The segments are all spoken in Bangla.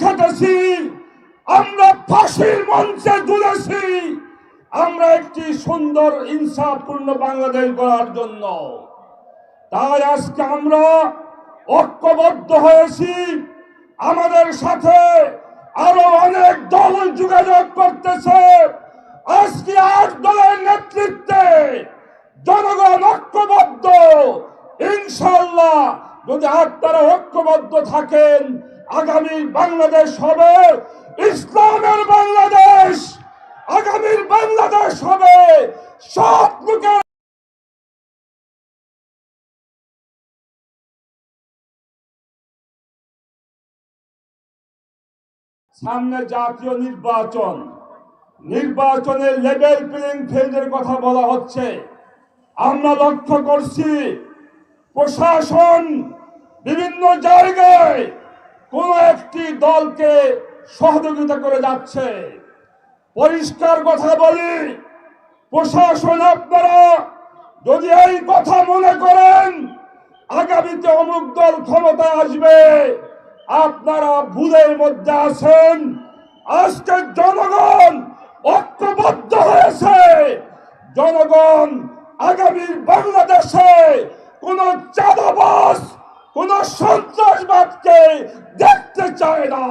খেটেছি আমরা ফাঁসির মঞ্চে তুলেছি আমরা একটি সুন্দর, ইনসাফপূর্ণ বাংলাদেশ গড়ার জন্য। তাই আজকে আমরা ঐক্যবদ্ধ হয়েছি। আমাদের সাথে আরও অনেক দল যোগাযোগ করতেছে। আজকে আট দলের নেতৃত্বে জনগণ ঐক্যবদ্ধ। ইনশাল্লাহ যদি আপনারা ঐক্যবদ্ধ থাকেন আগামী বাংলাদেশ হবে ইসলামের বাংলাদেশ। আগামীর বাংলাদেশ হবে সব লোকের সামনে জাতীয় নির্বাচন। নির্বাচনের লেভেল প্লেইং ফিল্ডের কথা বলা হচ্ছে। আমরা লক্ষ্য করছি প্রশাসন বিভিন্ন জায়গায় কোন একটি দলকে সহযোগিতা করে যাচ্ছে। পরিষ্কার কথা বলি, প্রশাসন আপনারা যদি এই কথা মনে করেন, আগামীতে অমুক দল ক্ষমতায় আসবে, আপনারা ভুলের মধ্যে আছেন। আজকে জনগণ ঐক্যবদ্ধ হয়েছে। জনগণ আগামী বাংলাদেশে কোন চাঁদাবাস কোন সন্ত্রাসবাদকে দেখতে চায় না।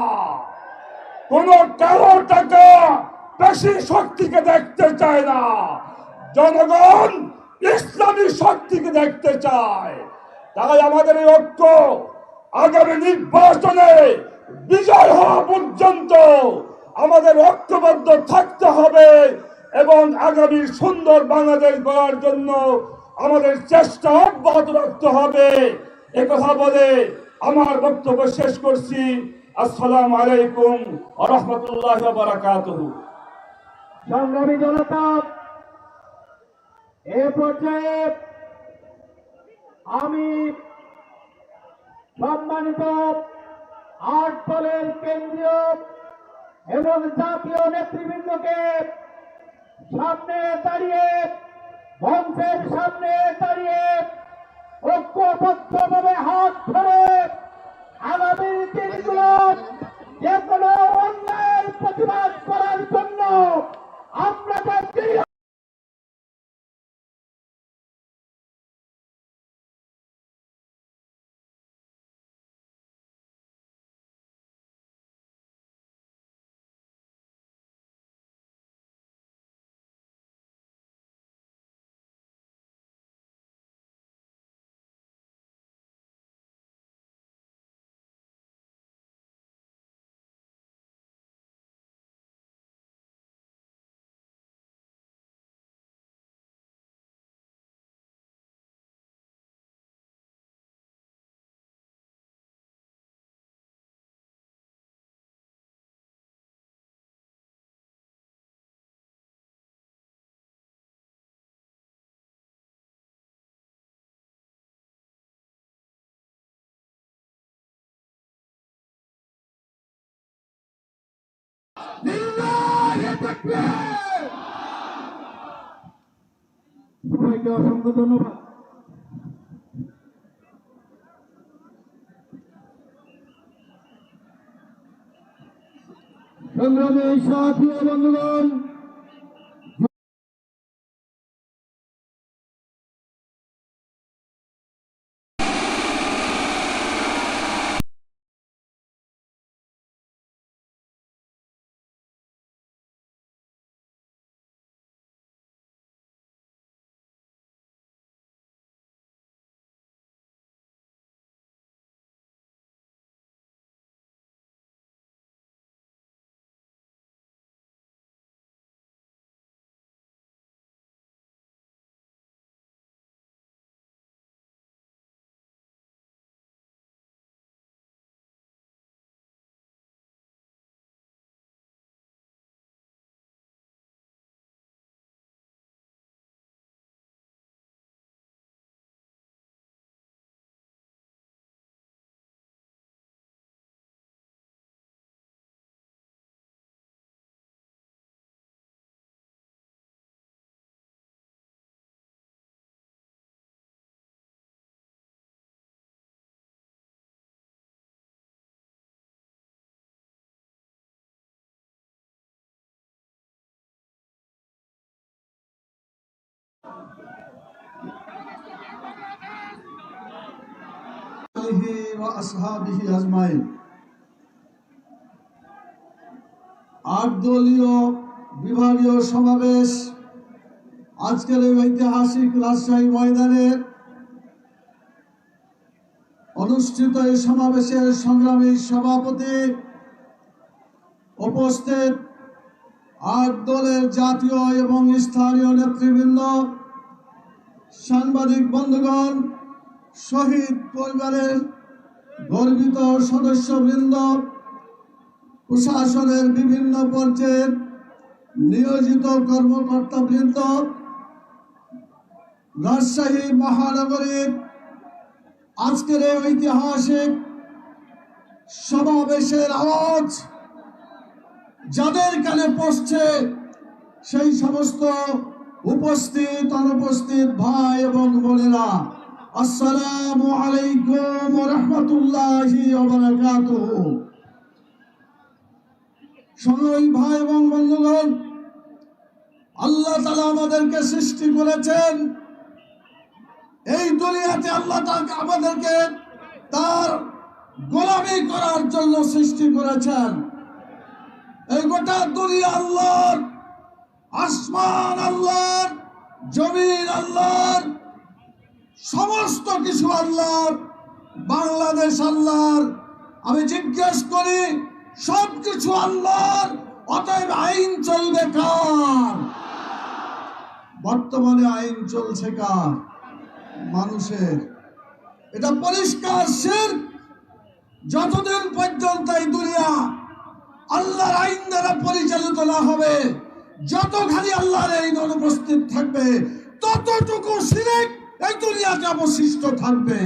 কোন কারও টাকা শক্তিকে দেখতে চায় না। জনগণ ইসলামী শক্তিকে দেখতে চায়। তাই আমাদের এই ঐক্য আগামী নির্বাচনে বিজয় হওয়া পর্যন্ত আমাদের ঐক্যবদ্ধ থাকতে হবে এবং আগামী সুন্দর বাংলাদেশ গড়ার জন্য আমাদের চেষ্টা অব্যাহত রাখতে হবে। এ কথা বলে আমার বক্তব্য শেষ করছি। আসসালামু আলাইকুম রাহমাতুল্লাহি সংগ্রামী জনতা, এ পর্যায়ে আমি সম্মানিত আট দলের কেন্দ্রীয় এবং জাতীয় নেতৃবৃন্দকে সামনে দাঁড়িয়ে, মঞ্চের সামনে দাঁড়িয়ে ঐক্যবদ্ধভাবে হাত ধরে সবাইকে অসংখ্য ধন্যবাদ। সংগ্রামে সাথী ও বিভাগীয় সমাবেশ আজকের ঐতিহাসিক রাজশাহী অনুষ্ঠিত এই সমাবেশের সংগ্রামী সভাপতি উপস্থিত আট দলের জাতীয় এবং স্থানীয় নেতৃবৃন্দ, সাংবাদিক বন্ধুগণ শহীদ পরিবারের গর্বিত সদস্যবৃন্দ, প্রশাসনের বিভিন্ন পর্যায়ের নিয়োজিত কর্মকর্তাবৃন্দ, রাজশাহী মহানগরীর আজকের এই ঐতিহাসিক সমাবেশের আওয়াজ যাদের কানে পড়ছে, সেই সমস্ত উপস্থিত, অনুপস্থিত ভাই এবং বোনেরা। আসসালামু আলাইকুম রহমতুল্লাহি সময় ভাই এবং বন্ধুগণ, আল্লাহ তালা আমাদেরকে সৃষ্টি করেছেন। এই দুনিয়াতে আল্লাহ আমাদেরকে তার গোলামি করার জন্য সৃষ্টি করেছেন। এই গোটা দুনিয়া আল্লাহর, আসমান আল্লাহর, জমিন আল্লাহর সমস্ত কিছু আল্লাহর, বাংলাদেশ আল্লাহর। আমি জিজ্ঞেস করি সব কিছু আল্লাহর, অতএব আইন চলবে কার? বর্তমানে আইন চলছে কার? মানুষের। এটা পরিষ্কার, শির। যতদিন পর্যন্ত এই দুনিয়া আল্লাহর আইন দ্বারা পরিচালিত না হবে, যতখানি আল্লাহর আইন অনুপস্থিত থাকবে, ততটুকু সিরেক এই দুনিয়াতে অবশিষ্ট থাকবে?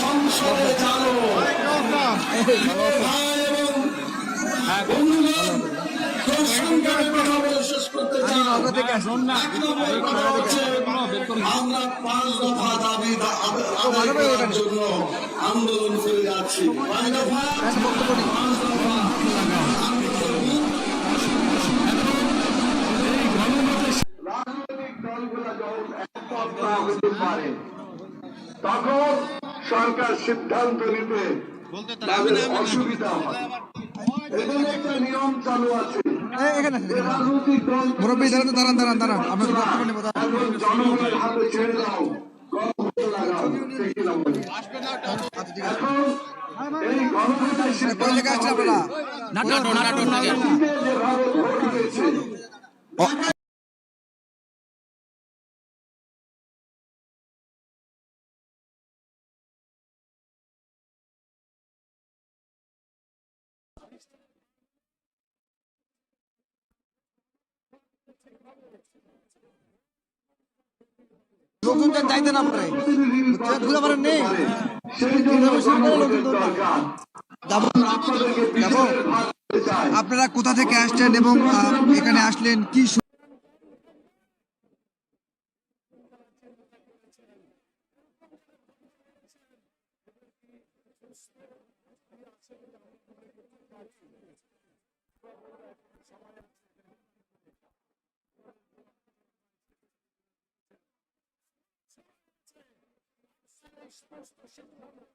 সংসদে জানো ভাই এবং আমরা পাঁচ দফা দাবি দা- জন্য আন্দোলন করে যাচ্ছি কয় দফা? পাঁচ দফা। রাজনৈতিক দলগুলো যখন একমত না হতে পারে তখন সরকার সিদ্ধান্ত নিতে অসুবিধা হয় এখানে একটা নিয়ম চালু আছে দল মুরব্বী দাঁড়ান দাঁড়ান দাঁড়ান দাঁড়ান। বক্তব্য নেব জনগণের হাতে ছেড়ে দাও নাটক নাটক লোকজনটা চাইতে না পারে ঘুরে পারেন নেই। আপনারা কোথা থেকে আসছেন এবং এখানে আসলেন কি exposto ao cheiro humano.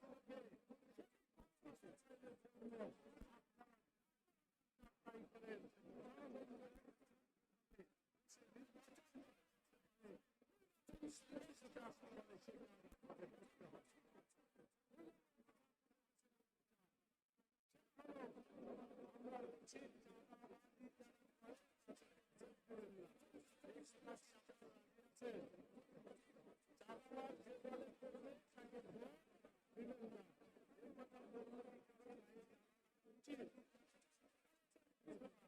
Thank you. Thank you.